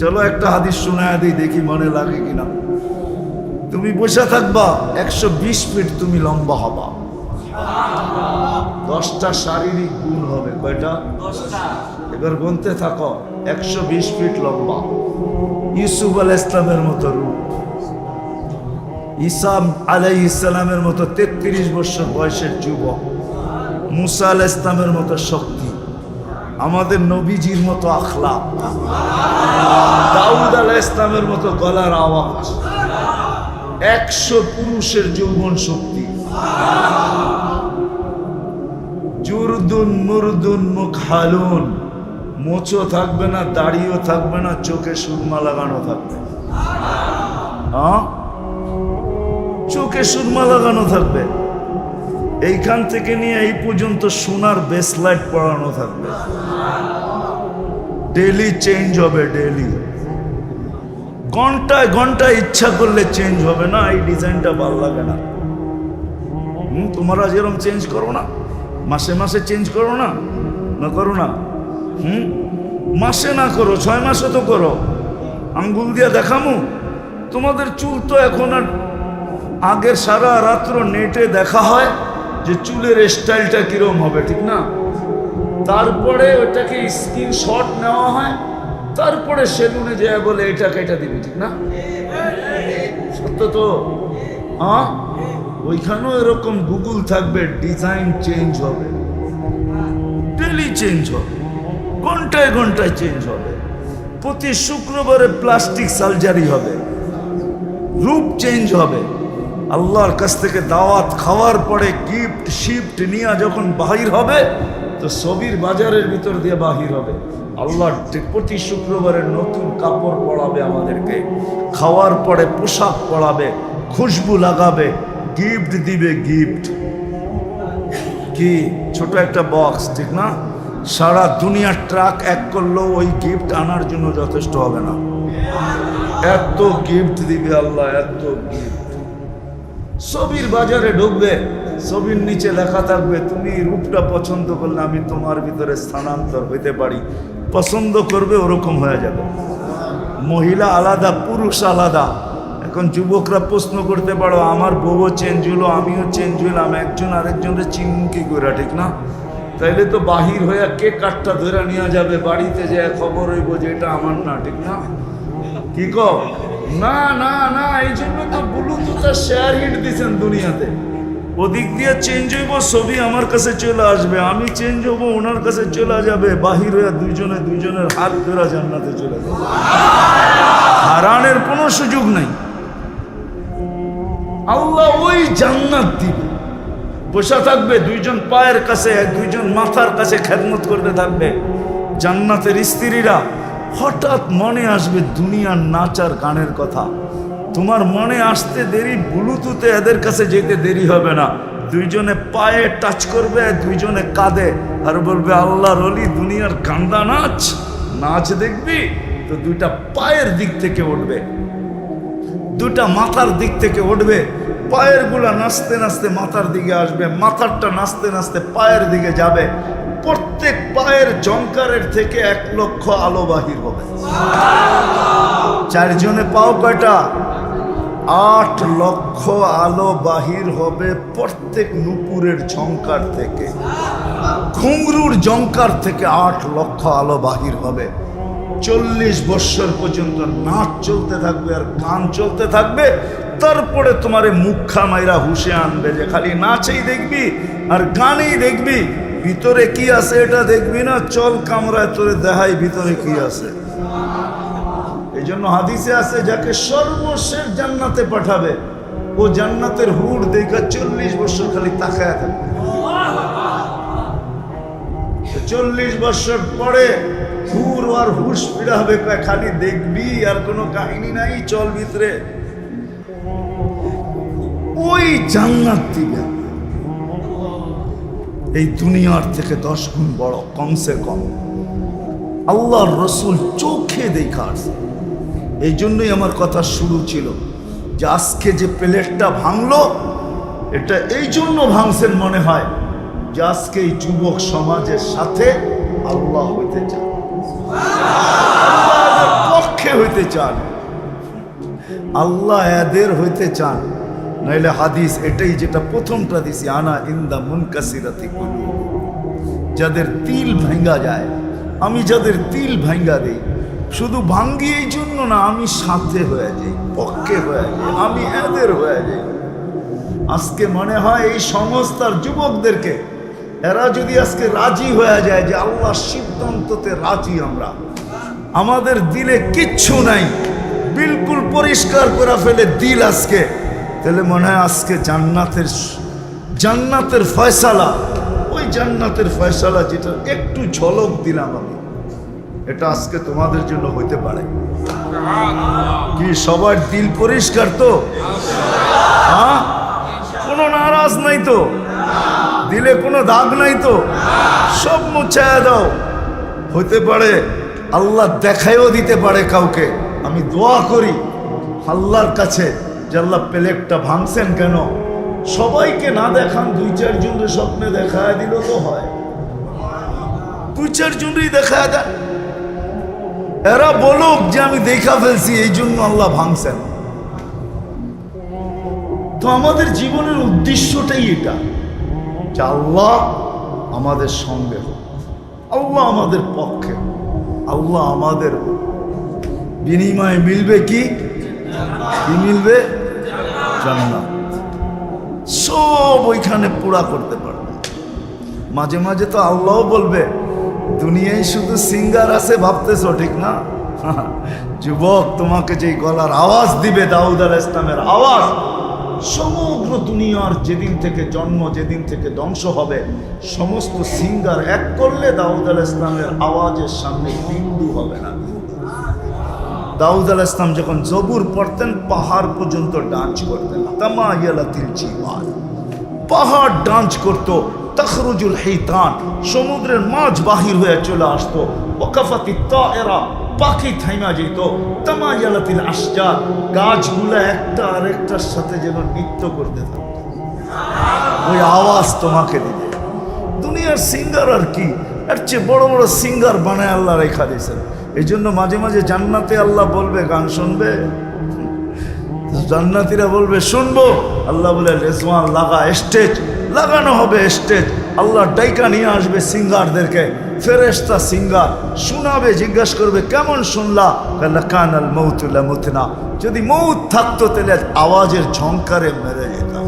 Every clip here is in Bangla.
চলো একটা হাদিস শোনায় দিই দেখি মনে লাগে কিনা। তুমি বসে থাকবা একশো বিশ ফিট তুমি লম্বা হবা। দশটা শারীরিক গুণ হবে কয়টা? এবার গুনতে থাকো একশো বিশ ফিট লম্বা। ইউসুফ আল ইসলামের মতো রূপ। ইসাম আলাই ইসলামের মতো তেত্রিশ বছর বয়সের যুবক। মুসা আল ইসলামের মতো শক্তি। আমাদের নবীজির মতো আখলা দাউদ আল ইসলামের মতো গলার আওয়াজ। একশো পুরুষের যৌবন শক্তি। জুরদুন মুরদুন মুখালুন মোচো থাকবে না, দাড়িও থাকবে না, চোখে সুরমা লাগানো থাকবে। চোখে সুরমা লাগানো থাকবে। এইখান থেকে নিয়ে এই পর্যন্ত সোনার বেসলাইট পড়ানো থাকবে। ডেলি চেঞ্জ হবে ডেলি ঘন্টায় ঘন্টায় ইচ্ছা করলে চেঞ্জ হবে না, এই ডিজাইনটা ভালো লাগে না। তোমরা যেরকম চেঞ্জ করো না, মাসে মাসে চেঞ্জ করো না না করো না। হুম, মাসে না করো, ছয় মাসে তো করো। আঙ্গুল দিয়া দেখামু, তোমাদের চুল তো এখন আর আগের সারা রাত্র নেটে দেখা হয়। যে চুলের স্টাইলটা কিরম হবে, ঠিক না? তারপরে ওটাকে স্ক্রিনশট নেওয়া হয়, তারপরে সেলুনে যায় বলে এটাকে এটা দিবি ঠিক না? সত্য তো? হ্যাঁ? ওইখানেও এরকম গুগল থাকবে, ডিজাইন চেঞ্জ হবে ডেলি চেঞ্জ হবে, ঘন্টায় ঘন্টায় চেঞ্জ হবে, প্রতি শুক্রবারে প্লাস্টিক সার্জারি হবে, রূপ চেঞ্জ হবে আল্লাহর কাছ থেকে দাওয়াত খাওয়ার পরে গিফট শিফট নিয়ে যখন বাহির হবে, তো ছবির বাজারের ভিতর দিয়ে বাহির হবে। আল্লাহ প্রতি শুক্রবারের নতুন কাপড় পরাবে আমাদেরকে। খাওয়ার পরে পোশাক পরাবে, খুশবু লাগাবে গিফট দিবে গিফট কি? ছোট একটা বক্স ঠিক না? সারা দুনিয়ার ট্রাক এক করলেও ওই গিফট আনার জন্য যথেষ্ট হবে না। এত গিফট দিবে আল্লাহ, এত গিফট ছবির বাজারে ঢুকবে, ছবির নিচে লেখা থাকবে, তুমি রূপটা পছন্দ করলে আমি তোমার ভিতরে স্থানান্তর হইতে পারি। পছন্দ করবে ওরকম হয়ে যাবে। মহিলা আলাদা, পুরুষ আলাদা। এখন যুবকরা প্রশ্ন করতে পারো, আমার বউও চেঞ্জ হলো, আমিও চেঞ্জ হইলাম, একজন আরেকজনের চিনকি করে ঠিক না? তাইলে তো বাহির হইয়া কে কাঠটা ধরে নিয়ে যাবে? বাড়িতে যে খবর হইব যে এটা আমার না, ঠিক না? কি কো না না না এই জন্য তো ব্লুটুথ শেয়ার হিট দিছেন দুনিয়াতে। ওদিক দিয়ে চেঞ্জ হইব, ছবি আমার কাছে চলে আসবে। আমি চেঞ্জ হব, ওনার কাছে চলে যাবে। বাহির দুইজনে দুইজনের হাত ধরা জান্নাতে চলে যাবে। হারানের কোনো সুযোগ নাই। আল্লাহ ওই জান্নাত দিবে। বসা থাকবে, দুইজন পায়ের কাছে, দুইজন মাথার কাছে খেদমত করতে থাকবে। জান্নাতের স্ত্রীরা হঠাৎ মনে আসবে, দুনিয়ার নাচার গানের কথা। তোমার মনে আসতে দেরি, ব্লুটুথে এদের কাছে যেতে দেরি হবে না। দুইজনে পায়ে টাচ করবে, দুইজনে কাঁদে। আর বলবে, আল্লাহর অলি দুনিয়ার গান্দা নাচ নাচ দেখবি? তো দুইটা পায়ের দিক থেকে উঠবে। দুটা মাথার দিক থেকে উঠবে। পায়েরগুলা নাচতে নাচতে মাথার দিকে আসবে। মাথারটা নাচতে নাচতে পায়ের দিকে যাবে। প্রত্যেক পায়ের জঙ্কারের থেকে এক লক্ষ আলো বাহির হবে। চারজনে পাও কয়টা? আট লক্ষ আলো বাহির হবে প্রত্যেক নুপুরের ঝঙ্কার থেকে। ঘুংরুর জঙ্কার থেকে আট লক্ষ আলো বাহির হবে। চল্লিশ বৎসর পর্যন্ত নাচ চলতে থাকবে আর গান চলতে থাকবে। তারপরে তোমারে মুখা মাইরা হুসে আনবে যে খালি নাচেই দেখবি আর গানেই দেখবি। ভিতরে কি আছে এটা দেখবি না? চল কামরায় তোরে দেখাই ভিতরে কি আছে। এই জন্য হাদিসে আছে, যাকে সর্বশেষ জান্নাতে পাঠাবে, ও জান্নাতের হুড় দেখা চল্লিশ বছর খালি তাকায় থাকবে। চল্লিশ বছর পরে হুর আর হুশ ফিরাবে কয়, খালি দেখবি আর কোনো কাহিনী নাই, চল ভিতরে। ওই জান্নাত দিবে। এই দুনিয়ার থেকে দশ গুণ বড়, কমসে কম। আল্লাহর রসুল চোখে দেখা আসে এই জন্যই আমার কথা শুরু ছিল যে আজকে যে প্লেটটা ভাঙলো, এটা এই জন্য ভাঙছেন মনে হয় যে আজকে এই যুবক সমাজের সাথে আল্লাহ হইতে এদের পক্ষে চান। আল্লাহ এদের হইতে চান। নাইলে হাদিস এটাই যেটা প্রথমটা দিছি, আনা ইন্দা মুনকাসিরাতি কুলু যাদের তিল ভাঙ্গা যায়, আমি যাদের তিল ভাঙ্গা দেই শুধু ভাঙ্গি এই জন্য না, আমি সাথে হয়ে যাই, পক্ষে হয়ে যাই, আমি এদের হয়ে যাই। আজকে মনে হয় এই সংস্থার যুবকদেরকে, এরা যদি আজকে রাজি হয়ে যায় যে আল্লাহ সিদ্ধান্ততে রাজি আমরা, আমাদের দিলে কিচ্ছু নাই, বিলকুল পরিষ্কার করে ফেলে দিল আজকে। তাহলে মনে হয় আজকে জান্নাতের জান্নাতের ফয়সালা, ওই জান্নাতের ফয়সালা যেটা একটু ঝলক দিলাম আমি। এটা আজকে তোমাদের জন্য হইতে পারে। কি সবার দিল পরিষ্কার তো? হ্যাঁ? কোনো নারাজ নাই তো? দিলে কোনো দাগ নাই তো? সব মুছায়া দাও। হতে পারে আল্লাহ দেখাইও দিতে পারে কাউকে। আমি দোয়া করি আল্লাহর কাছে যে আল্লাহ প্লেটটা ভাঙছেন কেন? সবাইকে না দেখান, দুই চারজনের স্বপ্নে দেখায় দিল তো হয়। দুই চারজনই দেখায় দেন। এরা বলুক যে আমি দেখা ফেলছি, এই জন্য আল্লাহ ভাঙছেন। তো আমাদের জীবনের উদ্দেশ্যটাই এটা, যে আল্লাহ আমাদের সঙ্গে। আল্লাহ আমাদের পক্ষে, আল্লাহ আমাদের বিনিময়ে মিলবে কি? কি মিলবে? জান্নাত। সব ওইখানে পুরা করতে পারবে। মাঝে মাঝে তো আল্লাহ বলবে দুনিয়ায় শুধু সিঙ্গার আছে ভাবতেছো, ঠিক না? যুবক তোমাকে যে গলার আওয়াজ দিবে, দাউদ আল ইসলামের আওয়াজ, সমগ্র দুনিয়ার যেদিন থেকে জন্ম, যেদিন থেকে ধ্বংস হবে, সমস্ত সিঙ্গার এক করলে দাউদ আল ইসলামের আওয়াজের সামনে বিন্দু হবে না। দাউদ আল ইসলাম যখন জবুর পড়তেন, পাহাড় পর্যন্ত ডান্স করতেন। তামায়ালাতিল জীবান পাহাড় ডান্স করত তখরুজুল হেতান, সমুদ্রের মাঝ বাহির হয়ে চলে আসতো। ওকাফাতি তায়েরা, পাখি থাইমা যেত। তামায়ালাতিল আশজার, গাছগুলো একটা আরেকটার সাথে যেন নৃত্য করতে থাকতো। ওই আওয়াজ তোমাকে দিবে। দুনিয়ার সিঙ্গার আর কি? এর চেয়ে বড় বড় সিঙ্গার বানায় আল্লাহ রেখা দিয়েছেন এই জন্য মাঝে মাঝে জান্নাতে আল্লাহ বলবে, গান শুনবে? জান্নাতিরা বলবে, শুনব। আল্লাহ বলে, রেজওয়ান, লাগা, স্টেজ। লাগানো হবে স্টেজ আল্লাহ ডাইকা নিয়ে আসবে সিঙ্গারদেরকে। ফেরেস্তা সিঙ্গার শোনাবে, জিজ্ঞাসা করবে, কেমন শুনলা? কাল্লা কান আল মৌতুল্লা মুতনা যদি মৌত থাকতো তাহলে আওয়াজের ঝংকারে মেরে যেতাম।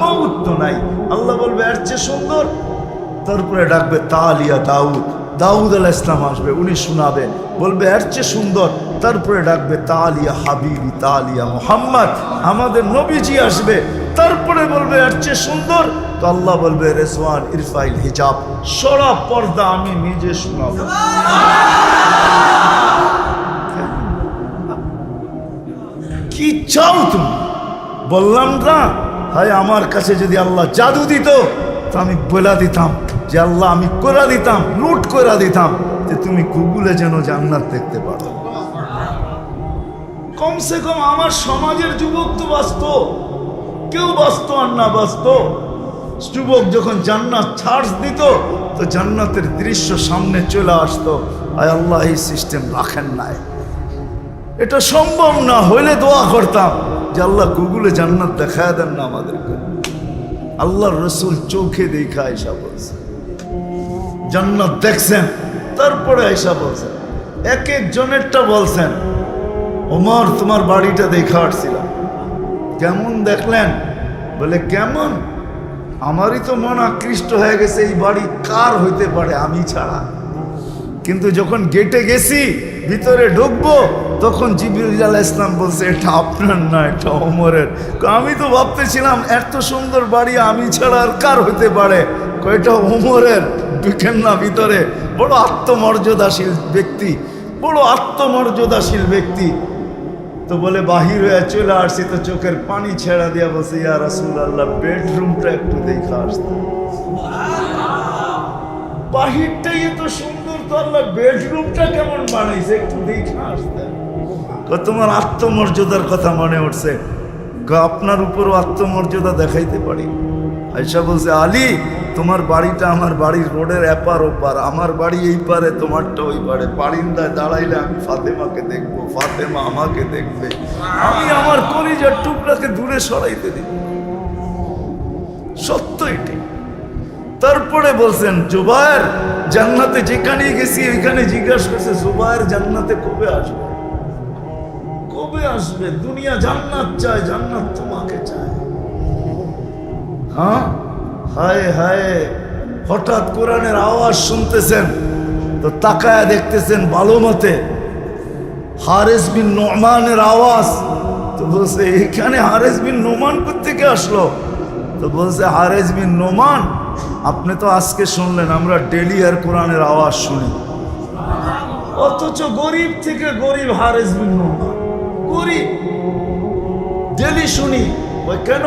মৌত তো নাই। আল্লাহ বলবে, এর চেয়ে সুন্দর। তারপরে ডাকবে, তালিয়া দাউদ। দাউদ আলাহ ইসলাম আসবে, উনি শোনাবে। বলবে, এর চেয়ে সুন্দর। তারপরে ডাকবে, তালিয়া হাবিবি, তালিয়া মোহাম্মদ। আমাদের নবীজি আসবে। তারপরে বলবে এর চেয়ে সুন্দর? তো আল্লাহ বলবে, রেজওয়ান ইরফাইল হিজাব, সরা পর্দা আমি নিজে শোনাবো। কি চাও তুমি? বললাম না। হায়, আমার কাছে যদি আল্লাহ জাদু দিত, তো আমি বলা দিতাম যে, আল্লাহ, আমি করে দিতাম, লুট করে দিতাম, যে তুমি গুগলে যেন জান্নাত দেখতে পারো। কমসে কম আমার সমাজের যুবক তো বাঁচত। কেউ বাঁচত আর না বাঁচত যুবক যখন জান্নাত ছাড় দিত, তো জান্নাতের দৃশ্য সামনে চলে আসতো। আয় আল্লাহ, এই সিস্টেম রাখেন নাই। এটা সম্ভব না, হইলে দোয়া করতাম যে আল্লাহ গুগলে জান্নাত দেখায় দেন না আমাদেরকে। আল্লাহর রসুল চোখে দেখা এসা বলছে। জান্নাত দেখছেন, তারপরে এসা বলছেন এক এক জনেরটা বলছেন, ওমর, তোমার বাড়িটা দেখা আসছিলাম কেমন দেখলেন? বলে, কেমন? আমারই তো মন আকৃষ্ট হয়ে গেছে, এই বাড়ি কার হইতে পারে আমি ছাড়া? কিন্তু যখন গেটে গেছি, ভিতরে ঢুকবো, তখন জিবির আলাহ ইসলাম বলছে, এটা আপনার না, এটা অমরের আমি তো ভাবতেছিলাম, এত সুন্দর বাড়ি আমি ছাড়া আর কার হতে পারে? কয়টা ওমরের। ঢুকেন না ভিতরে। বড় আত্মমর্যাদাশীল ব্যক্তি, বড় আত্মমর্যাদাশীল ব্যক্তি। তো বলে বাহির হয়ে চলে আসছি, তো চোখের পানি ছেড়া দিয়া বসে ইয়া রাসুল আল্লাহ বেডরুমটা একটু দেখে আসতে। বাহিরটাই এত সুন্দর, তো আল্লাহ বেডরুমটা কেমন বানাইছে, একটু দেখে আসতে। তোমার আত্মমর্যাদার কথা মনে উঠছে। আপনার উপরও আত্মমর্যাদা দেখাইতে পারি। আয়সা বলছে, আলী, তোমার বাড়িটা আমার বাড়ির রোডের এপার ওপার। আমার বাড়ি এই পারে, তোমারটা ওই পারে। পারিন্দায় দাঁড়াইলে আমি ফাতেমাকে দেখব, ফাতেমা আমাকে দেখবে। আমি আমার কলিজার টুকরাকে দূরে সরাইতে দিব। সত্য এটি তারপরে বলছেন, জুবায়ের জান্নাতে যেখানে গেছি, ওইখানে জিজ্ঞাসা করছে, জুবায়ের জান্নাতে কবে আসবে? কবে আসবে? দুনিয়া জান্নাত চায়, জান্নাত তোমাকে চায়। হ্যাঁ? হায় হায়, হঠাৎ কোরআনের আওয়াজ শুনতেছেন, তো তাকায় দেখতেছেন ভালো মতে। হারেস বিন নোমানের আওয়াজ, তো বলছে এখানে হারেস বিন নোমান থেকে আসলো? তো বলছে, হারেস বিন নোমান, আপনি তো আজকে শুনলেন, আমরা ডেলি আর কোরআনের আওয়াজ শুনি। অথচ গরিব থেকে গরিব হারেস বিন নোমান। গরিব, ডেলি শুনি। ওই কেন?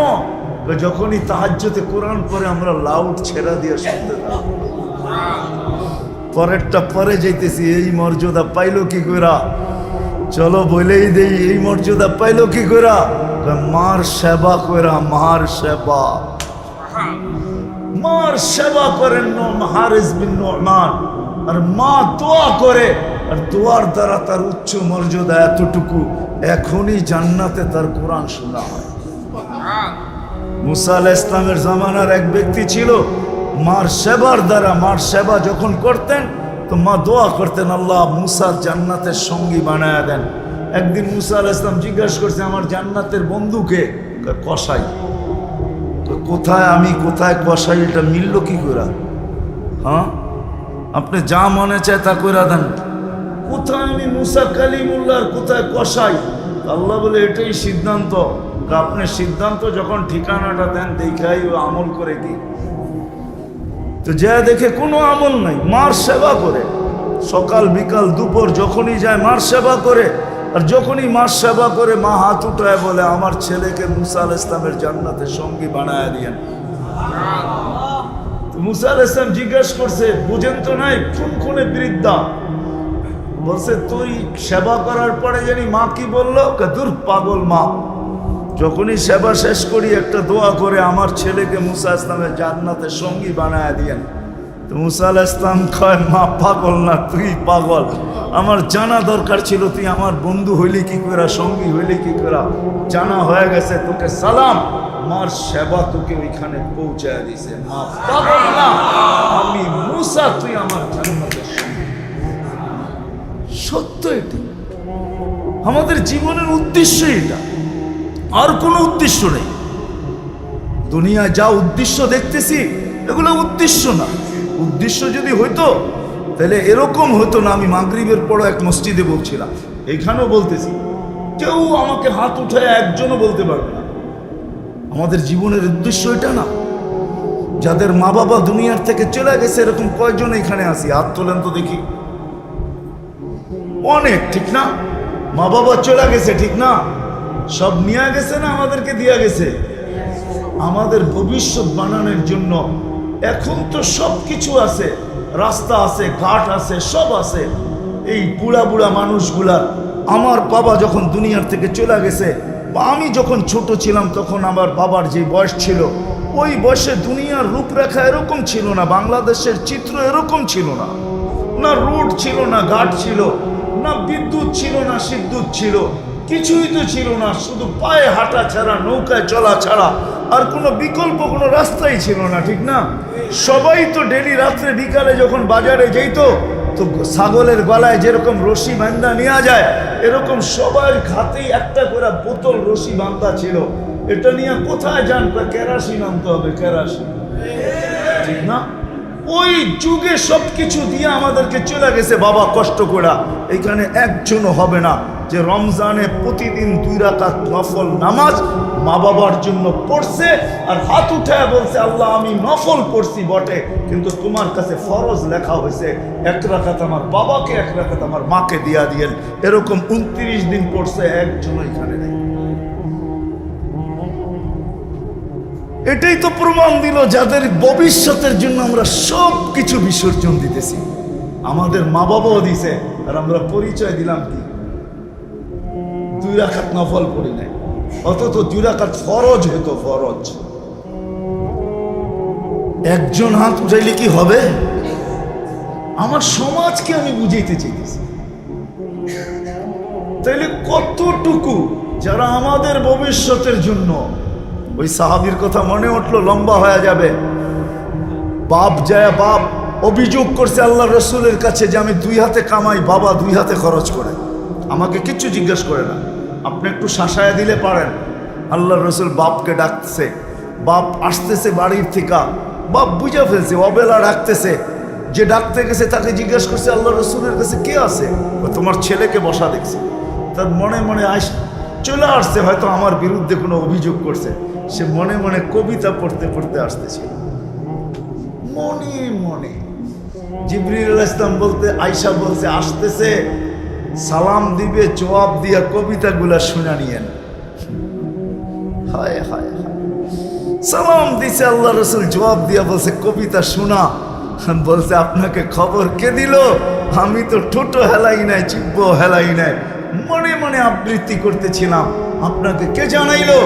যখনই তাহাজ্যতে কোরআন পরে আমরা লাউড ছেড়া দিয়ে শুনতে। পরেরটা পরে যাইতেছি, এই মর্যাদা পাইলো কি কইরা? চলো বলেই দেই, এই মর্যাদা পাইলো কি কইরা? মার সেবা কইরা, মার সেবা। মার সেবা করেন হারিস বিন নোমান। আর মা দোয়া করে, আর দোয়ার দ্বারা তার উচ্চ মর্যাদা এতটুকু, এখনই জান্নাতে তার কোরআন শোনা হয়। মুসা আল ইসলামের জামানার এক ব্যক্তি ছিল, মার সেবার দ্বারা, মার সেবা যখন করতেন, তো মা দোয়া করতেন, আল্লাহ মুসার জান্নাতের সঙ্গী বানায় দেন। একদিন মুসা আল ইসলাম জিজ্ঞাসা করছে, আমার জান্নাতের বন্ধুকে কসাই। তো কোথায় আমি, কোথায় কসাই, এটা মিলল কি করে হ্যাঁ আপনি যা মনে চায় তা করে দেন। কোথায় আমি মুসা কালিমুল্লাহর, কোথায় কসাই? আল্লাহ বলে, এটাই সিদ্ধান্ত। তা আপনি সিদ্ধান্ত যখন ঠিকানাটা দেন দেখাই ও আমল করে কি? তো যা দেখে কোনো আমল নাই, মার সেবা করে। সকাল, বিকাল, দুপুর যখনই যায়, মার সেবা করে। আর যখনই মার সেবা করে, মা হাত উঠায় বলে, আমার ছেলেকে মুসা আল ইসলামের জান্নাতের সঙ্গী বানায় দিয়েন। তো মুসা আল ইসলাম জিজ্ঞাসা করছে, বুঝেন তো নাই, কোন কোনে বৃদ্ধা? বলছে, তুই সেবা করার পরে জানি মা কি বলল? দূর পাগল মা। যখনই সেবা শেষ করি, একটা দোয়া করে আমার ছেলেকে মুসা ইসলামের জান্নাতের সঙ্গী বানায় দিয়েন। তো মুসা ইসলাম কয়, মা, পাগল না, তুই পাগল। আমার জানা দরকার ছিল, তুই আমার বন্ধু হইলি কি করে সঙ্গী হইলি কি করে জানা হয়ে গেছে, তোকে সালাম। মার সেবা তোকে ওইখানে পৌঁছায় দিছে। মা, পাগল না। আমি মুসা, তুই আমার জান্নাতের সঙ্গী। সত্য এটি। আমাদের জীবনের উদ্দেশ্য এটা। আর কোনো উদ্দেশ্য নেই। দুনিয়ায় যা উদ্দেশ্য দেখতেছি, এগুলো উদ্দেশ্য না। উদ্দেশ্য যদি হইতো, তাহলে এরকম হতো না আমি মাগরিবের পরও এক মসজিদে বলছিলাম। এখানেও বলতেছি। কেউ আমাকে হাত উঠায় একজনও বলতে পারবে না। আমাদের জীবনের উদ্দেশ্য এটা না। যাদের মা বাবা দুনিয়ার থেকে চলে গেছে, এরকম কয়জন এখানে আসি হাত তোলেন তো দেখি। অনেক, ঠিক না? মা বাবা চলে গেছে, ঠিক না? সব নিয়ে গেছে না আমাদেরকে দিয়া গেছে? আমাদের ভবিষ্যৎ বানানোর জন্য এখন তো সব কিছু আছে। রাস্তা আছে, ঘাট আছে, সব আছে। এই বুড়া বুড়া মানুষগুলার আমার বাবা যখন দুনিয়ার থেকে চলে গেছে বা আমি যখন ছোট ছিলাম তখন আমার বাবার যে বয়স ছিল, ওই বয়সে দুনিয়ার রূপরেখা এরকম ছিল না, বাংলাদেশের চিত্র এরকম ছিল না। না রোড ছিল না, ঘাট ছিল, না বিদ্যুৎ ছিল না, সিদ্যুৎ ছিল। কিছুই তো ছিল না, শুধু পায়ে হাঁটা ছাড়া, নৌকায় চলা ছাড়া, আর কোনো বিকল্প, কোনো রাস্তাই ছিল না, ঠিক না? সবাই তো ডেলি রাত্রে বিকালে যখন বাজারে যেত, তো ছাগলের গলায় যেরকম রশি বান্ধা নেওয়া যায়, এরকম সবার হাতেই একটা করে বোতল রশি বান্ধা ছিল। এটা নিয়ে কোথায় যান কেরাসিন আনতে হবে, কেরাসিন। ঠিক না? ওই যুগে সব কিছু দিয়ে আমাদেরকে চলে গেছে, বাবা কষ্ট করা। এখানে একজনও হবে না। যে রমজানে প্রতিদিন দুই রাকাত নফল নামাজ মা বাবার জন্য পড়ছে আর হাত উঠায় বলছে, আল্লাহ, আমি নফল পড়ছি বটে, কিন্তু তোমার কাছে ফরজ লেখা হয়েছে, এক রাকাত আমার বাবাকে, এক রাকাত আমার মাকে দিয়া দিয়েন। এরকম উনত্রিশ দিন পড়ছে, একজন এখানে নেই। এটাই তো প্রমাণ দিল যাদের ভবিষ্যতের জন্য আমরা সব কিছু বিসর্জন দিতেছি। আমাদের মা বাবাও দিছে, আর আমরা পরিচয় দিলাম কি? দুই রাখাত নফল পড়ি নাই। অথচ দুই রাখাত ফরজ হতো ফরজ। একজন হাত উঠাইলে কি হবে? আমার সমাজকে আমি বুঝাইতে চাইতেছি। তাইলে কতটুকু যারা আমাদের ভবিষ্যতের জন্য, ওই সাহাবির কথা মনে উঠল, লম্বা হয়ে যাবে। বাপ যায়, বাপ অভিযোগ করছে আল্লাহ রসুলের কাছে যে আমি দুই হাতে কামাই, বাবা দুই হাতে খরচ করে। আমাকে কিচ্ছু জিজ্ঞেস করে না। আপনি একটু শাসায়া দিলে পারেন। আল্লাহ রসুল বাপকে ডাকতেছে। বাপ আসতেছে বাড়ির থেকে। বাপ বুঝে ফেলছে, অবেলা ডাকতেছে। যে ডাকতে গেছে তাকে জিজ্ঞেস করছে, আল্লাহ রসুলের কাছে কে আছে? তোমার ছেলেকে বসা দেখছে। তার মনে মনে আস চলে আসছে, হয়তো আমার বিরুদ্ধে কোনো অভিযোগ করছে। সে মনে মনে কবিতা পড়তে পড়তে আসতেছিল মনে মনে জিবরিল ইসলাম বলতে আয়সা বলছে, আসতেছে। সালাম দিবে, জবাব দিয়া কবিতাগুলা শুনে নিয়েন। হায় হায় সালাম দিছে আল্লাহ রসুল, জবাব দিয়া বলছে, কবিতা শোনা। বলছে, আপনাকে খবর কে দিল? আমি তো টোটো হেলাই নাই চিব্ব হেলাই নাই। মনে মনে আবৃত্তি করতেছিলাম। আপনাকে কে জানাইলো?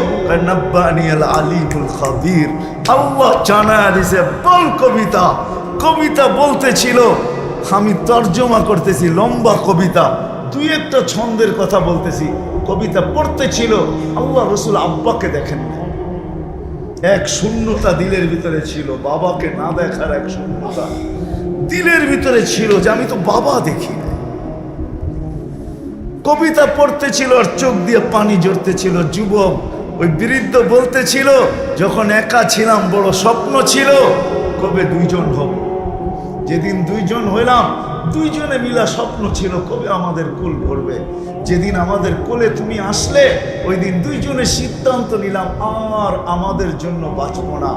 আলিমুল খাবির। আল্লাহ জানা দিছে, বল কবিতা। কবিতা বলতেছিল। আমি তর্জমা করতেছি, লম্বা কবিতা। দুই একটা ছন্দের কথা বলতেছি, কবিতা পড়তেছিল আল্লাহ রসুল আব্বাকে দেখেন না এক শূন্যতা দিলের ভিতরে ছিল, বাবাকে না দেখার এক শূন্যতা দিলের ভিতরে ছিল যে আমি তো বাবা দেখি কবিতা পড়তেছিল আর চোখ দিয়ে পানি জড়তে ছিল, যুবক ওই বৃদ্ধ বলতেছিল যখন একা ছিলাম, বড় স্বপ্ন ছিল, কবে দুইজন হব? যেদিন দুইজন হইলাম দুইজনে মিলা স্বপ্ন ছিল, কবে আমাদের কুল ভরবে? যেদিন আমাদের কোলে তুমি আসলে ওই দিন দুইজনে সিদ্ধান্ত নিলাম, আর আমাদের জন্য বাঁচবো না।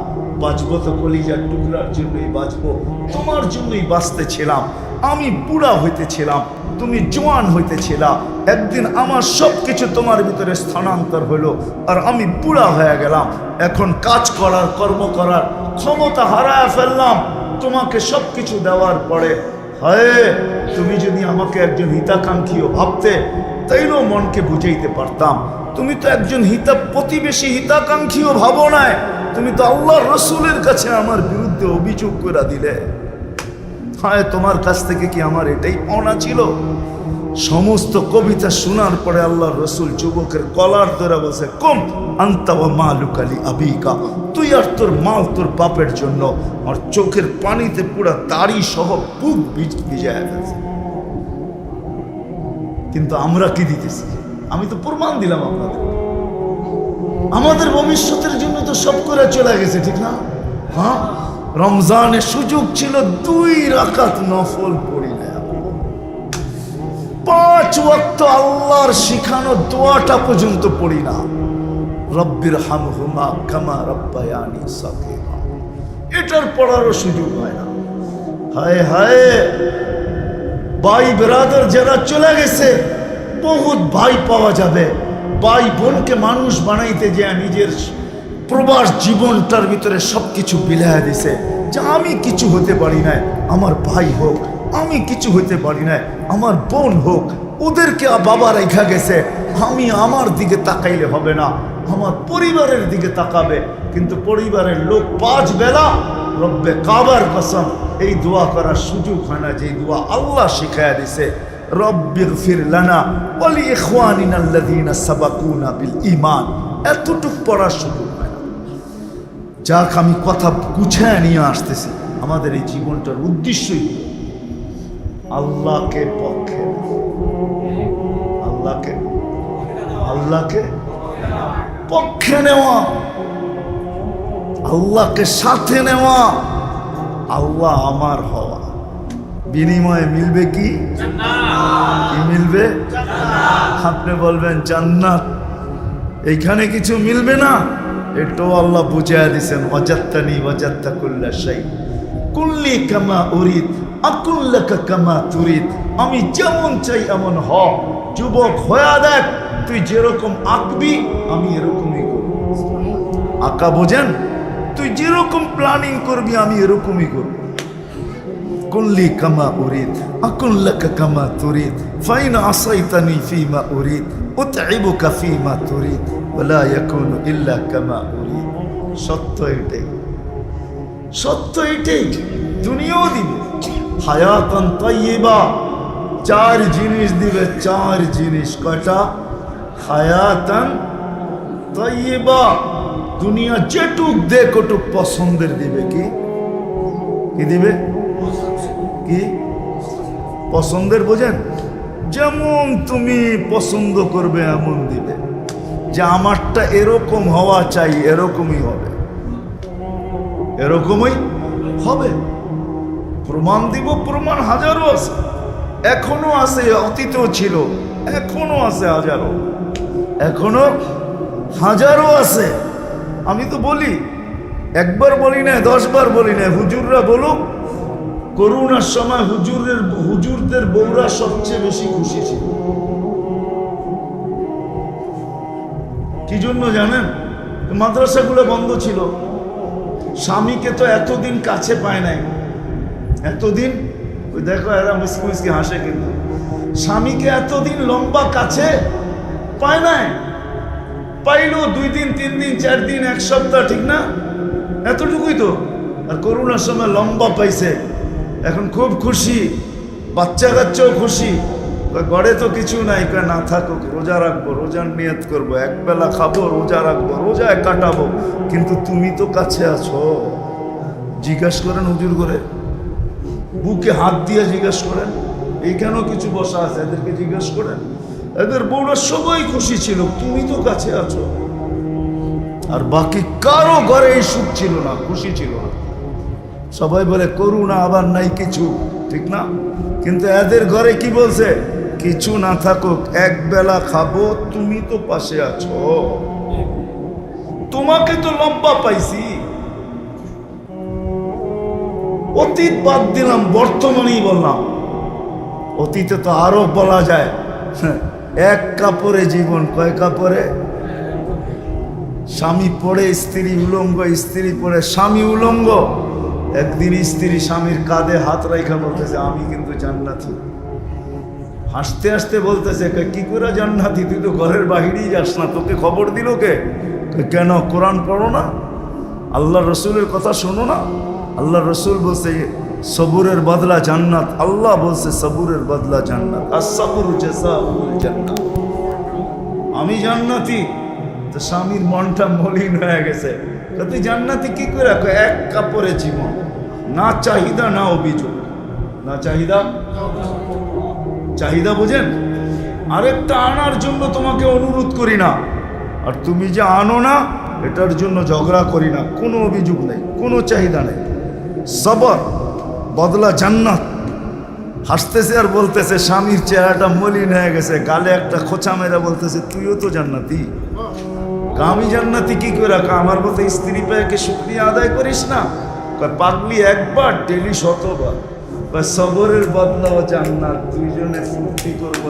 বাঁচবো তো কলিজার টুকরার জন্যই বাঁচবো, তোমার জন্যই বাঁচতেছিলাম আমি বুড়া হইতেছিলাম তুমি জোয়ান হইতেছিলা একদিন আমার সব কিছু তোমার ভিতরে স্থানান্তর হলো আর আমি বুড়া হয়ে গেলাম। এখন কাজ করার, কর্ম করার ক্ষমতা হারায় ফেললাম। তোমাকে সব কিছু দেওয়ার পরে হয়, তুমি যদি আমাকে একজন হিতাকাঙ্ক্ষীও ভাবতে, তাইলেও মনকে বুঝাইতে পারতাম। তুমি তো একজন হিতা, প্রতিবেশী হিতাকাঙ্ক্ষীও ভাবো নাই। তুমি তো আল্লাহ রসুলের কাছে আমার বিরুদ্ধে অভিযোগ করে দিলে। হ্যাঁ তোমার কাছ থেকে কি আমার এটাই পাওনা ছিল? সমস্ত কবিতা শোনার পরে আল্লাহ রসুল যুবকের কলার ধরে বলছে, কম আন্তা মা লুকালি আবিকা। তুই আর তোর মাল তোর বাপের জন্য আর চোখের পানিতে পুরো দাড়ি সহ বুক ভিজ- ভিজায় ফেলছে। কিন্তু আমরা কি দিতেছি? আমি তো প্রমাণ দিলাম আপনাদের। আমাদের ভবিষ্যতের জন্য তো সব করে চলে গেছে, ঠিক না? হ্যাঁ? রমজানের সুযোগ ছিল দুই রাকাত নফল পড়ি না পাঁচ আল্লাহর শিখানো দোয়াটা পর্যন্ত পড়ি না। রব্বির হামহুমা কামা রব্বায়ানি সাকিরা এটার পড়ারও সুযোগ হয় না। হায় হায়, ভাই বেরাদার যারা চলে গেছে, বহুত ভাই পাওয়া যাবে। ভাই বোনকে মানুষ বানাইতে যে নিজের প্রবাস জীবনটার ভিতরে সব কিছু বিলায় দিছে। যে আমি কিছু হতে পারি না আমার ভাই হোক, আমি কিছু হতে পারি না আমার বোন হোক ওদেরকে বাবা রেখা গেছে। আমি আমার দিকে তাকাইলে হবে না, আমার পরিবারের দিকে তাকাবে। কিন্তু পরিবারের লোক পাঁচ বেলা রব্বে কাবার কসম, এই দোয়া করার সুযোগ হয় না যে দোয়া আল্লাহ শিখায়া দিছে। সুযোগ হয় না। যাক, আমি কথা নিয়ে আসতেছি। আমাদের এই জীবনটার উদ্দেশ্যই আল্লাহকে পক্ষে আল্লাহকে আল্লাহকে পক্ষে নেওয়া আল্লাহকে সাথে নেওয়া আল্লাহ আমার হওয়া। বিনিময়ে মিলবে কি? কি মিলবে? আপনি বলবেন জান্নাত। এইখানে কিছু মিলবে না? এটাও আল্লাহ বুঝাইয়া দিছেন অজাত্তানি অজাত্তা কুল্লা সেই কুল্লি কামা উরিদ আকুল্লাকা কামা তুরিত আমি যেমন চাই এমন হ যুবক, হয়ে দেখ, তুই যেরকম আঁকবি, আমি এরকমই করব। আঁকা বোঝেন? তুই যেরকম প্ল্যানিং করবি, আমি এরকমই করব। কুল্লি কামা উরিদ আকুন লাকা কামা তুরিদ, ফাইন আসাইতানি ফিমা উরিদ উতইবুকা ফিমা তুরিদ ওয়ালা ইয়াকুনু ইল্লা কামা উরিদ। সত্য এটাই। সত্য এটাই দুনিয়াও দিবে। হায়াতন তৈবা চার জিনিস দিবে, চার জিনিস কয়টা? হায়াতন তৈবা দুনিয়া যেটুক দে কটুক পছন্দের দিবে। কি? কি দিবে? কি? পছন্দের বোঝেন? যেমন তুমি পছন্দ করবে, এমন দিবে। যে আমারটা এরকম হওয়া চাই, এরকমই হবে। এরকমই হবে। প্রমাণ দিব, প্রমাণ হাজারো আছে। এখনও আছে অতীতেও ছিল, এখনও আছে হাজারো। এখনও হাজারো আছে। আমি তো বলি, একবার বলি না দশবার বলি না হুজুররা বলুক করোনার সময় হুজুরের, হুজুরদের বউরা সবচেয়ে বেশি খুশি ছিল। কি জন্য জানেন? মাদ্রাসাগুলো বন্ধ ছিল। স্বামীকে তো এতদিন কাছে পায় নাই। এতদিন ওই দেখো এরা মুসকি মুসকি হাসে কিন্তু। স্বামীকে এতদিন লম্বা কাছে পায় নাই। পাইলো দুই দিন, তিন দিন, চার দিন, এক সপ্তাহ, ঠিক না? এতটুকুই তো। আর করোনার সময় লম্বা পাইছে। এখন খুব খুশি। বাচ্চা কাচ্চাও খুশি। ঘরে তো কিছু নাই। না থাকুক, রোজা রাখব, রোজার নিয়ত করব। এক বেলা খাব, রোজা রাখব, রোজায় কাটাবো। কিন্তু তুমি তো কাছে আছো। জিজ্ঞাসা করেন হুজুর করে। বুকে হাত দিয়ে জিজ্ঞাসা করেন এইখানেও কিছু বসা আছে? এদেরকে জিজ্ঞাসা করেন, এদের বউরা সবাই খুশি ছিল, তুমি তো কাছে আছো। আর বাকি কারও ঘরে এই সুখ ছিল না, খুশি ছিল না। সবাই বলে, করুণা আবার নাই কিছু। ঠিক না? কিন্তু এদের ঘরে কি বলছে? কিছু না থাকুক, এক বেলা খাব, তুমি তো পাশে আছো। তোমাকে তো লম্বা পাইছি। অতীত বাদ দিলাম, বর্তমানেই বললাম। অতীতে তো আরও বলা যায়, এক কাপড়ে জীবন কয় কাপড়ে? স্বামী পড়ে স্ত্রী উলঙ্গ, স্ত্রী পড়ে স্বামী উলঙ্গ। একদিন স্ত্রী স্বামীর কাঁধে হাত রাইখা বলতেছে, আমি কিন্তু জান্নাতি। হাসতে হাসতে বলতেছে "কে- কি করে জান্নাতি? তুই তো ঘরের বাহিরেই যাস না, তোকে খবর দিল কে? কেন? কোরআন পড়ো না? আল্লাহ রসুলের কথা শোনো না? আল্লাহ রসুল বলছে, সবুরের বদলা জান্নাত। আল্লাহ বলছে, সবুরের বদলা জান্নাত। আর সবুর জান্নাত। আমি জান্নাতি? তো স্বামীর মনটা মলিন হয়ে গেছে। তুই জান্নাতি কি করে রাখো? এক কাপড়ে জীবন। না চাহিদা, না অভিযোগ। না চাহিদা? চাহিদা বুঝেন? আরেকটা আনার জন্য তোমাকে অনুরোধ করি না। আর তুমি যে আনো না, এটার জন্য ঝগড়া করি না। কোনো অভিযোগ নেই, কোনো চাহিদা নেই। সবর, বদলা জান্নাত। হাসতেছে আর বলতেছে, স্বামীর চেহারাটা মলিন হয়ে গেছে, গালে একটা খোঁচা মেরা বলতেছে, তুইও তো জান্নাতি। আমি জান্নাতি কি করে? রাখা আমার মতো স্ত্রী পেয়েকে শুক্রিয়া আদায় করিস না? পাগলি একবার, ডেলি শতবার। বা সবরের বদলাও জান্নাত, দুইজনে ফুর্তি করব।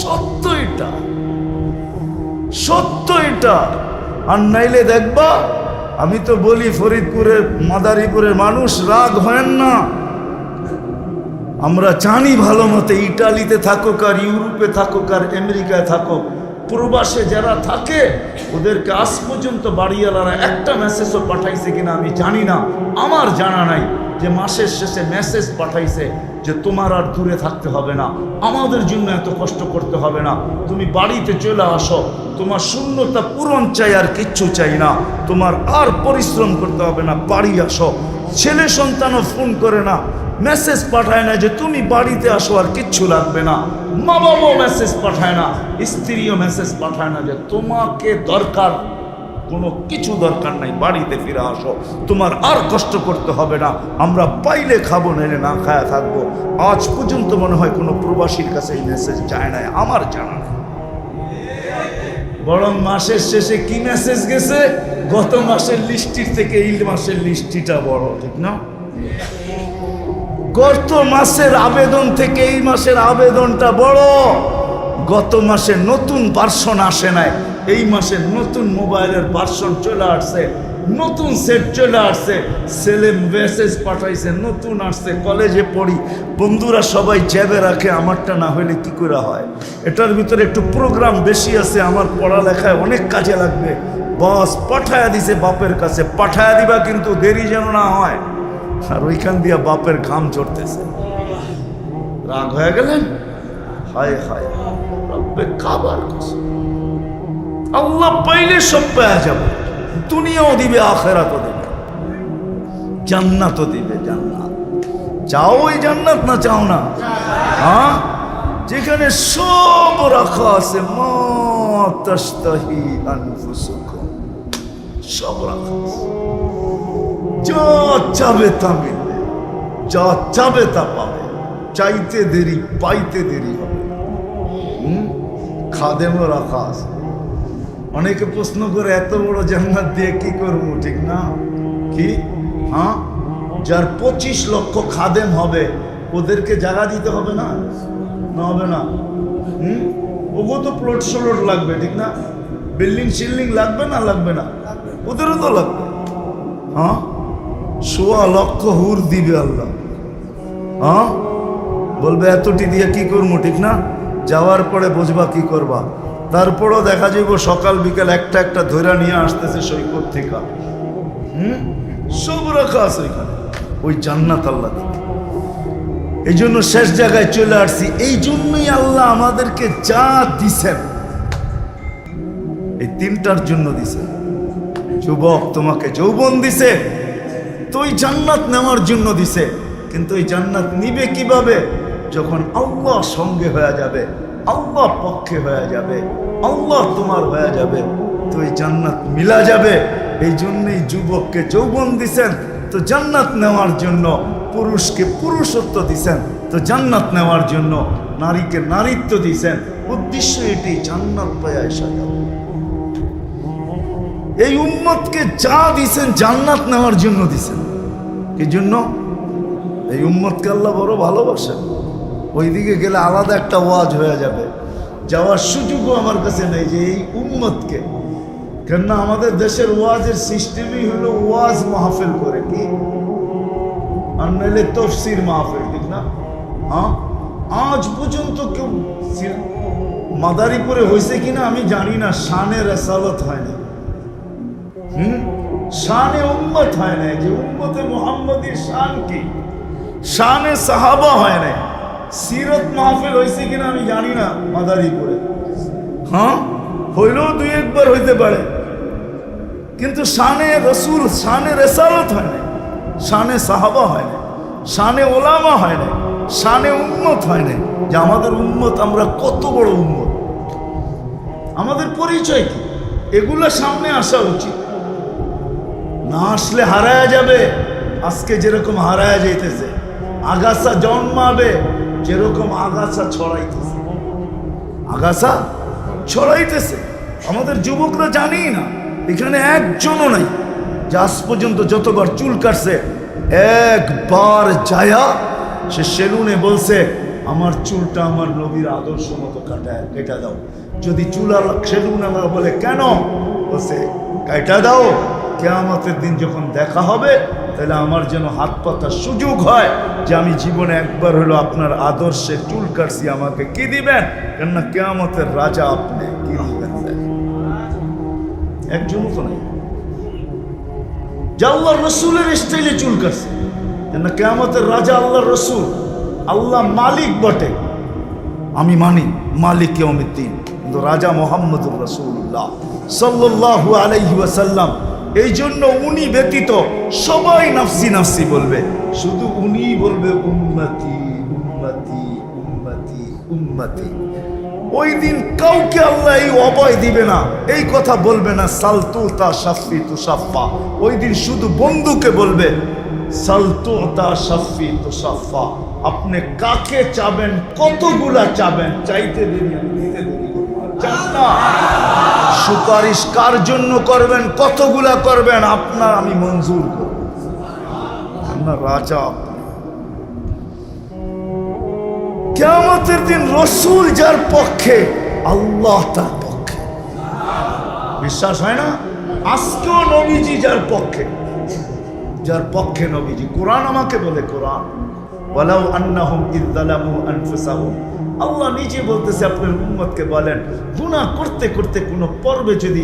সত্য এটা সত্য এটা আর নাইলে দেখবা আমি তো বলি, ফরিদপুরের, মাদারীপুরের মানুষ রাগ হয় না। আমরা জানি ভালো মতে ইটালিতে থাকুক আর ইউরোপে থাকুক আর আমেরিকায় থাকুক, প্রবাসে যারা থাকে, ওদেরকে আজ পর্যন্ত বাড়িওয়ালারা একটা মেসেজও পাঠাইছে কিনা আমি জানি না। আমার জানা নাই যে মাসের শেষে মেসেজ পাঠাইছে যে তোমার আর দূরে থাকতে হবে না, আমাদের জন্য এত কষ্ট করতে হবে না। তুমি বাড়িতে চলে আসো, তোমার শূন্যতা পূরণ চাই আর কিচ্ছু চাই না। তোমার আর পরিশ্রম করতে হবে না, বাড়ি আসো। ছেলে সন্তানও ফোন করে না, মেসেজ পাঠায় না যে তুমি বাড়িতে আসো আর কিচ্ছু লাগবে না। মা বাবাও মেসেজ পাঠায় না, স্ত্রীও মেসেজ পাঠায় না যে তোমাকে দরকার। কোনো কিছু দরকার নাই, বাড়িতে ফিরে আসো। তোমার আর কষ্ট করতে হবে না। আমরা পাইলে খাব, নাইলে না খায়া থাকব। আজ পর্যন্ত মনে হয় কোনো প্রবাসীর কাছে এই মেসেজ যায় না আমার জানা নেই। বরং মাসের শেষে কি মেসেজ গেছে? গত মাসের লিস্টির থেকে এই মাসের লিস্টিটা বড়, ঠিক না? গত মাসের আবেদন থেকে এই মাসের আবেদনটা বড়। গত মাসে নতুন ভার্সন আসে নাই। এই মাসে নতুন মোবাইলের ভার্সন চলে আসছে, নতুন সেট চলে আসছে। ছেলে মেসেজ পাঠাইছে, নতুন আসছে কলেজে পড়ি। বন্ধুরা সবাই জ্যাবে রাখে, আমারটা না হলে কী করে হয়? এটার ভিতরে একটু প্রোগ্রাম বেশি আছে, আমার পড়ালেখায় অনেক কাজে লাগবে। বস পাঠায়া দিছে বাপের কাছে। পাঠায়া দিবা কিন্তু দেরি যেন না হয়। আর ওইখান দিয়া বাপের ঘাম চড়তেছে রাগ হয়ে গেলেন? হায় হায়। রব্বে কাবার কসম। আল্লাহ পাইলে সব পাওয়া যাবে। দুনিয়াও দিবে, আখেরাতও দিবে। জান্নাতও দিবে, জান্নাত। চাও ওই জান্নাত না চাও না? হ্যাঁ? যেখানে সব রাখা আছে সব যা চাবে তা মিলবে, যা চাবে তা পাবে। চাইতে দেরি, পাইতে দেরি হবে। খাদেমও রাখা আছে অনেকে প্রশ্ন করে, এত বড় জান্নাত দিয়ে কি করব, ঠিক না? কি? হ্যাঁ? যার পঁচিশ লক্ষ খাদেম হবে, ওদেরকে জায়গা দিতে হবে না? না হবে না। হুম? ওগো তো প্লট স্লট লাগবে, ঠিক না? বিল্ডিং শিল্ডিং লাগবে না লাগবে না? ওদেরও তো লাগবে। হ্যাঁ? সোয়া লক্ষ হুর দিবে আল্লাহ। হ্যাঁ? বলবে, এতটি দিয়ে কি করব, ঠিক না? যাওয়ার পরে বুঝবা কি করবা? তারপরও দেখা যাইব সকাল বিকাল একটা একটা ধৈরা নিয়ে আসতেছে সৈকত থেকে। হুম? সব রাখা আছে ওই জান্নাত আল্লাহ এই জন্য শেষ জায়গায় চলে আসছি। এই জন্যই আল্লাহ আমাদেরকে যা দিছেন, এই তিনটার জন্য দিছেন। যুবক তোমাকে যৌবন দিছে, তো ওই জান্নাত নেওয়ার জন্য দিছে। কিন্তু ওই জান্নাত নিবে কীভাবে? যখন আল্লাহ সঙ্গে হয়ে যাবে, আল্লাহ পক্ষে হয়ে যাবে, আল্লাহ তোমার হয়ে যাবে, তো এই জান্নাত মিলা যাবে। এই জন্যই যুবককে যৌবন দিছেন, তো জান্নাত নেওয়ার জন্য পুরুষকে পুরুষত্ব দিছেন, তো জান্নাত নেওয়ার জন্য নারীকে নারীত্ব দিছেন। উদ্দেশ্য এটি, জান্নাত পায় আসা এই উম্মতকে যা দিছেন, জান্নাত নেওয়ার জন্য দিছেন। কি জন্য? এই উম্মতকে আল্লাহ বড় ভালোবাসেন। ওইদিকে গেলে আলাদা একটা ওয়াজ হয়ে যাবে। যাওয়ার সুযোগও আমার কাছে নেই যে এই উম্মতকে। কেননা আমাদের দেশের ওয়াজের সিস্টেমই হলো ওয়াজ মাহফিল করে কি? আর নইলে তফসির মাহফিল, ঠিক না? হ্যাঁ? আজ পর্যন্ত কেউ মাদারীপুরে হয়েছে কিনা আমি জানি না, শানে রেসালত হয়নি হুম? শানে উম্মত হয় না যে উম্মতে মোহাম্মদীর শান কি? শানে সাহাবা হয় না সিরত মাহফিল হয়েছে কিনা আমি জানি না মাদারীপুরে। হ্যাঁ? হইলেও দুই একবার হইতে পারে। কিন্তু শানে রসুল শানে রেসালত হয় না শানে সাহাবা হয় না শানে ওলামা হয় না শানে উন্মত হয় না যে আমাদের উন্মত আমরা কত বড় উন্মত আমাদের পরিচয় কি? এগুলো সামনে আসা উচিত। না আসলে হারায়া যাবে আজকে যেরকম হারায়া যাইতেছে আগাছা জন্মাবে যেরকম আগাছা ছড়াইতেছে। আগাছা ছড়াইতেছে। আমাদের যুবকরা জানি না, এখানে একজনও নাই যে আজ পর্যন্ত যতবার চুল কাটছে, একবার যায়া সে সেলুনে বলছে, আমার চুলটা আমার নবীর আদর্শ মতো কাটায়, কেটে দাও। যদি চুল আর সেলুন আমরা বলে, কেন? বলছে, কেটে দাও, কেয়ামতের দিন যখন দেখা হবে তাহলে আমার যেন হাত পাতার সুযোগ হয় যে আমি জীবনে একবার হলো আপনার আদর্শে চুল কাটছি, আমাকে কি দিবেন? কেননা কেয়ামতের রাজা আপনি কি দিবেন? স্যার? একজনও তো নাই। যে আল্লাহ রসুলের স্টাইলে চুল কাটছে, কেননা কেয়ামতের রাজা আল্লাহ রসুল, আল্লাহ মালিক বটে। আমি মানি, মালিক কেমদ্দিন কিন্তু রাজা মোহাম্মদুর রসুল্লাহ সাল্লাল্লাহু আলাইহি ওয়াসাল্লাম এই জন্য উনি ব্যতীত সবাই নাফসি নাফসি বলবে। শুধু উনি বলবে, উম্মতি উম্মতি উম্মতি উম্মতি। ওই দিন কাউকে আল্লাহ এই অভয় দিবে না। এই কথা বলবে না, সালতু তা সাফি তু সাফা ওই দিন শুধু বন্ধুকে বলবে, সালতু তা সাফি তু সাফা আপনি কাকে চাবেন, কতগুলা চাবেন, চাইতে দেরি আমি দিতে দেরি না। সুপারিশ কার জন্য করবেন, কতগুলা করবেন, আপনার আমি মঞ্জুর করব। আপনার রাজা আপনি। কেয়ামতের দিন রসুল যার পক্ষে, আল্লাহ তার পক্ষে। বিশ্বাস হয় না? আজকেও নবীজি যার পক্ষে। যার পক্ষে নবীজি। কোরআন আমাকে বলে, কোরআন। ওয়ালাউ আন্নাহুম ইযযালামু আনফুসাহুম। আল্লাহ নিজে বলতেছে, আপনার উম্মতকে বলেন গুণা করতে করতে কোনো পর্বে যদি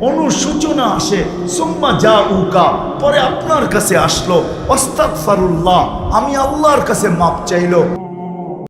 অনুসূচনা আসে, সুম্মা যা উকা পরে আপনার কাছে আসলো, অস্তাগফারুল্লাহ, আমি আল্লাহর কাছে মাপ চাইলো।